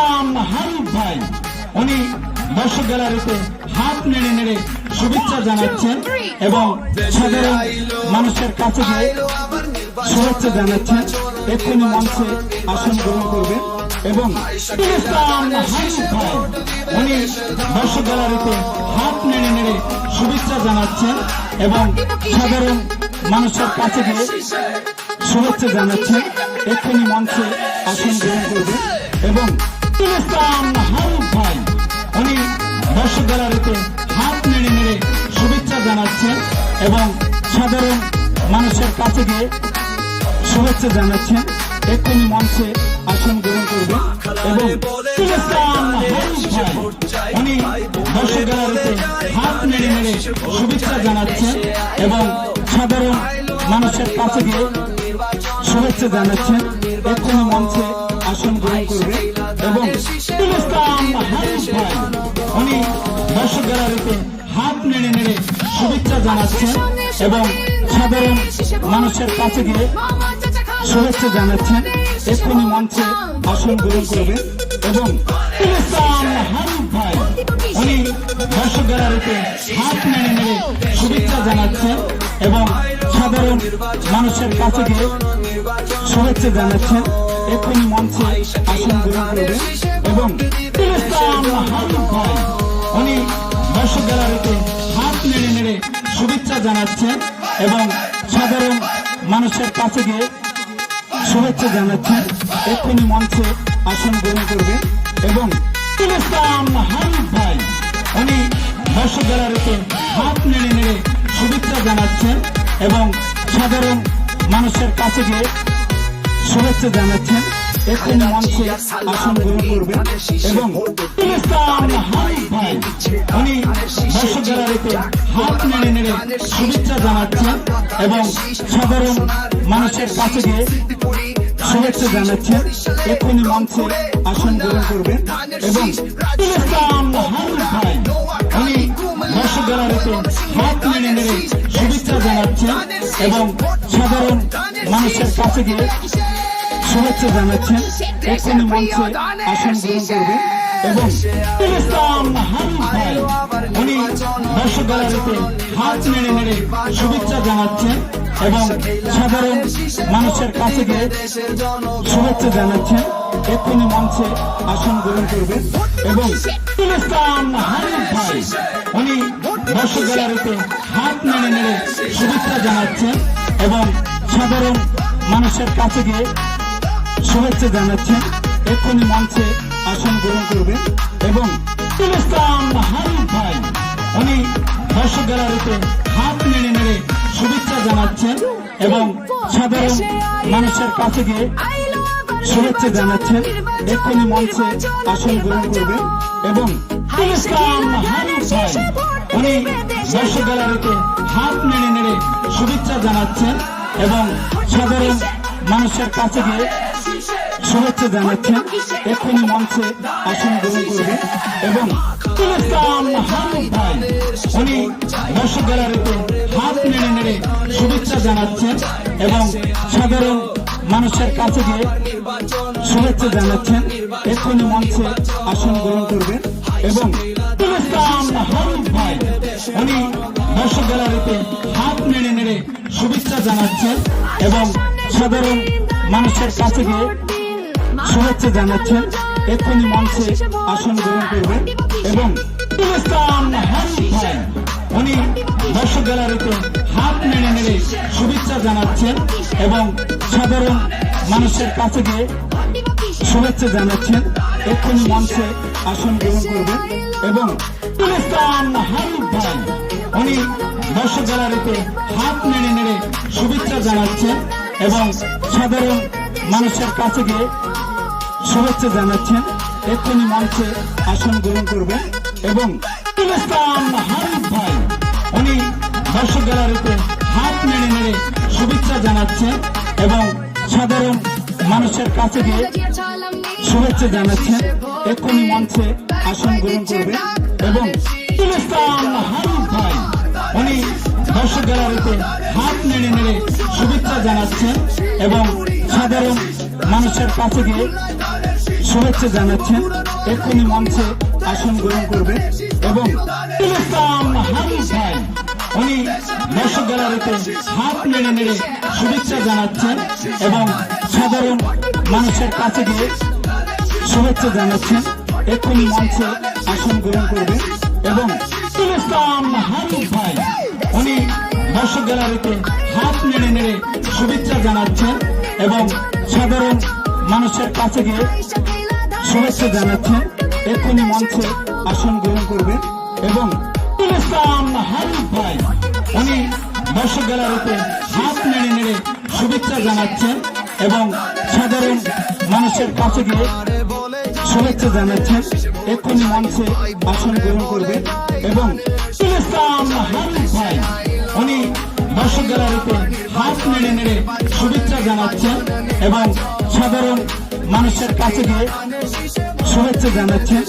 ইসলাম হারিফ ভাই। উনি দর্শক গ্যালারিতে হাত নেড়ে নেড়ে শুভেচ্ছা জানাচ্ছেন এবং সাধারণ মানুষের কাছে গিয়ে শুভেচ্ছা জানাচ্ছেন। এক্ষুনি মঞ্চে আসন গ্রহণ করবেন এবং উনি দর্শক গ্যালারিতে হাত নেড়ে নেড়ে শুভেচ্ছা জানাচ্ছেন এবং সাধারণ মানুষের কাছে গিয়ে শুভেচ্ছা জানাচ্ছেন। এক্ষুনি মঞ্চে আসন গ্রহণ করবেন। উনি দর্শক গ্যালারিতে হাত নেড়ে নেড়ে শুভেচ্ছা জানাচ্ছেন এবং সাধারণ মানুষের কাছে গিয়ে শুভেচ্ছা জানাচ্ছেন। এক্ষুনি মঞ্চে আসন গ্রহণ করবেন এবং উনি দর্শক গ্যালারিতে হাত নেড়ে নেড়ে শুভেচ্ছা জানাচ্ছেন এবং সাধারণ মানুষের কাছে গিয়ে শুভেচ্ছা জানাচ্ছেন। এক্ষুনি মঞ্চে আসন গ্রহণ করবে এবং উনি দর্শক গ্যালারিতে হাত নেড়ে নেড়ে শুভেচ্ছা জানাচ্ছেন এবং সাধারণ মানুষের কাছে গিয়ে শুভেচ্ছা জানাচ্ছেন। এক্ষুনি মঞ্চে আসন গ্রহণ করবে এবং ভাই উনি দর্শক গ্যালারিতে হাত নেড়ে নেড়ে শুভেচ্ছা জানাচ্ছেন এবং সাধারণ মানুষের কাছে গিয়ে শুভেচ্ছা জানাচ্ছেন। এক্ষুনি মঞ্চে আসন গ্রহণ করবে এবং উনি দর্শক গ্যালারিতে হাত নেড়ে নেড়ে শুভেচ্ছা জানাচ্ছেন এবং সাধারণ মানুষের কাছে গিয়ে শুভেচ্ছা জানাচ্ছেন। এক্ষুনি মঞ্চে আসন গ্রহণ করবে এবং ভাই উনি দর্শক গ্যালারিতে হাত নেড়ে নেড়ে শুভেচ্ছা জানাচ্ছেন এবং সাধারণ মানুষের কাছে গিয়ে শুভেচ্ছা জানাচ্ছেন এক্ষুনি মঞ্চে আসন গ্রহণ করবে এবং উনি দর্শক গ্যালারিতে হাত নেড়ে নেড়ে শুভেচ্ছা জানাচ্ছেন এবং সাধারণ মানুষের কাছে গিয়ে শুভেচ্ছা জানাচ্ছেন এক্ষুনি মঞ্চে আসন গ্রহণ করবেন এবং উনি দর্শক গ্যালারিতে হাত নেড়ে নেড়ে এবং সাধারণ মানুষের কাছে গিয়ে শুভেচ্ছা জানাচ্ছেন। এক্ষুনি মঞ্চে আসন গ্রহণ করবেন এবং উনি দর্শক গ্যালারিতে হাত শুভেচ্ছা জানাচ্ছেন এবং সাধারণ মানুষের কাছে গিয়ে শুভেচ্ছা জানাচ্ছেন। এক্ষুনি মঞ্চে আসন গ্রহণ করবেন এবং উনি দর্শক গ্যালারিতে হাত নেড়ে নেড়ে শুভেচ্ছা জানাচ্ছেন এবং সাধারণ মানুষের কাছে গিয়ে শুভেচ্ছা জানাচ্ছেন। এক্ষুনি মঞ্চে আসন গ্রহণ করবেন এবং উনি দর্শক গ্যালারিতে হাত নেড়ে নেড়ে শুভেচ্ছা জানাচ্ছেন এবং সাধারণ মানুষের কাছে গিয়ে শুভেচ্ছা জানাচ্ছেন। এক্ষুনি মঞ্চে আসন গ্রহণ করবেন এবং ইসলাম ভাই উনি দর্শক গ্যালারিতে হাত নেড়ে নেড়ে শুভেচ্ছা জানাচ্ছেন এবং সাধারণ মানুষের কাছে গিয়ে শুভেচ্ছা জানাচ্ছেন। এক্ষুনি মঞ্চে আসন গ্রহণ করবে এবং উনি দর্শক গ্যালারিতে হাত নেড়ে নেড়ে শুভেচ্ছা জানাচ্ছেন এবং সাধারণ মানুষের কাছে গিয়ে শুভেচ্ছা জানাচ্ছেন। এক্ষুনি মঞ্চে আসন গ্রহণ করবেন এবং জানাচ্ছেন এবং সাধারণ মানুষের কাছে গিয়ে শুভেচ্ছা জানাচ্ছেন। এক্ষুনি মঞ্চে আসন গ্রহণ করবেন এবং উনি দর্শক গ্যালারিতে হাত নেড়ে নেড়ে শুভেচ্ছা জানাচ্ছেন এবং সাধারণ মানুষের কাছে গিয়ে শুভেচ্ছা জানাচ্ছেন। এক্ষুনি মঞ্চে আসন গ্রহণ করবেন এবং হারিফ ভাই উনি দর্শক গ্যালারিতে হাত নেড়ে নেড়ে শুভেচ্ছা জানাচ্ছেন এবং সাধারণ মানুষের কাছে গিয়ে শুভেচ্ছা জানাচ্ছেন। এক্ষুনি মঞ্চে আসন গ্রহণ করবেন এবং উনি দর্শক গ্যালারিতে হাত নেড়ে নেড়ে শুভেচ্ছা জানাচ্ছেন এবং সাধারণ মানুষের কাছে গিয়ে শুভেচ্ছা জানাচ্ছেন। এক্ষুনি মঞ্চে আসন গ্রহণ করবেন এবং ইসলাম হারিফ ভাই। উনি দর্শক গ্যালারিতে হাত নেড়ে নেড়ে শুভেচ্ছা জানাচ্ছেন এবং সাধারণ মানুষের কাছে গিয়ে শুভেচ্ছা জানাচ্ছেন। এক্ষুনি মঞ্চে আসন গ্রহণ করবে এবং ইসলাম হামিদ ভাই। উনি দর্শক গ্যালারিতে হাত নেড়ে নেড়ে শুভেচ্ছা জানাচ্ছেন এবং সাধারণ মানুষের কাছে গিয়ে শুভেচ্ছা জানাচ্ছেন। এক্ষুনি মঞ্চে আসন গ্রহণ করবে এবং উনি দর্শক গ্যালারিতে হাত নেড়ে নেড়ে শুভেচ্ছা জানাচ্ছেন এবং সাধারণ মানুষের কাছে গিয়ে শুভেচ্ছা জানাচ্ছেন। এক্ষুনি মঞ্চে আসন গ্রহণ করবে এবং উনি দর্শক গ্যালারিতে হাত নেড়ে নেড়ে শুভেচ্ছা জানাচ্ছেন এবং সাধারণ মানুষের কাছে গিয়ে শুভেচ্ছা জানাচ্ছেন এক্ষুনি মঞ্চে আসন গ্রহণ করবে এবং ইসলাম হামিদ ভাই। উনি দর্শক গ্যালারিতে হাত নেড়ে নেড়ে শুভেচ্ছা জানাচ্ছেন এবং সাধারণ মানুষের কাছে গিয়ে শুভেচ্ছা জানাচ্ছেন।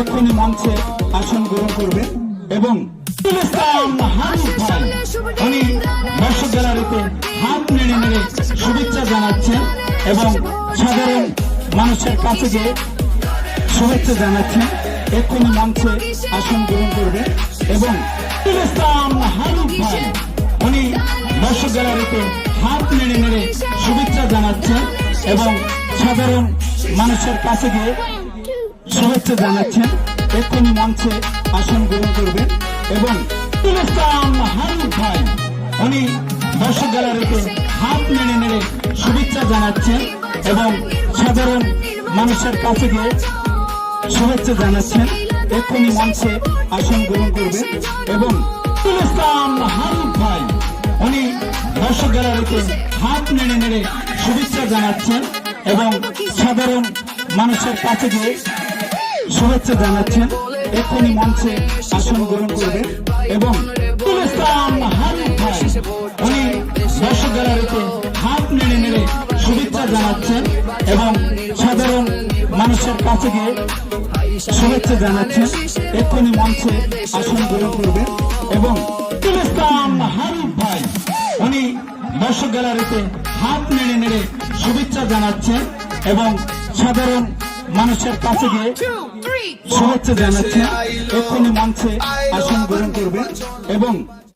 এক্ষুনি মঞ্চে আসন গ্রহণ করবে এবং উনি দর্শক গ্যালারিতে হাত নেড়ে নেড়ে শুভেচ্ছা জানাচ্ছেন এবং সাধারণ মানুষের কাছে গিয়ে শুভেচ্ছা জানাচ্ছেন এক্ষুনি মঞ্চে আসন গ্রহণ করবে এবং উনি দর্শক গ্যালারিতে হাত নেড়ে নেড়ে শুভেচ্ছা জানাচ্ছেন এবং সাধারণ মানুষের কাছে গিয়ে শুভেচ্ছা জানাচ্ছেন। এক্ষুনি মঞ্চে আসন গ্রহণ করবেন এবং উনি দর্শক গ্যালারিতে হাত নেড়ে নেড়ে শুভেচ্ছা জানাচ্ছেন এবং সাধারণ মানুষের কাছে গিয়ে শুভেচ্ছা জানাচ্ছেন এক্ষুনি মঞ্চে আসন গ্রহণ করবেন এবং ইসলাম হামিদ ভাই, উনি দর্শক গ্যালারিতে হাত নেড়ে নেড়ে শুভেচ্ছা জানাচ্ছেন এবং সাধারণ মানুষের কাছে গিয়ে শুভেচ্ছা জানাচ্ছেন। এক্ষুনি মঞ্চে আসন গ্রহণ করবেন এবং ইসলাম হামিদ ভাই, উনি দর্শক গ্যালারিতে হাত নেড়ে নেড়ে শুভেচ্ছা জানাচ্ছেন এবং সাধারণ মানুষের কাছে গিয়ে শুভেচ্ছা জানাচ্ছেন। এক্ষুনি মঞ্চে আসন গ্রহণ করবেন এবং হামিদ ভাই। উনি দর্শক গ্যালারিতে হাত নেড়ে নেড়ে শুভেচ্ছা জানাচ্ছেন এবং সাধারণ মানুষের কাছে গিয়ে শুভেচ্ছা জানাচ্ছেন। এক্ষুনি মঞ্চে আসন গ্রহণ করবেন এবং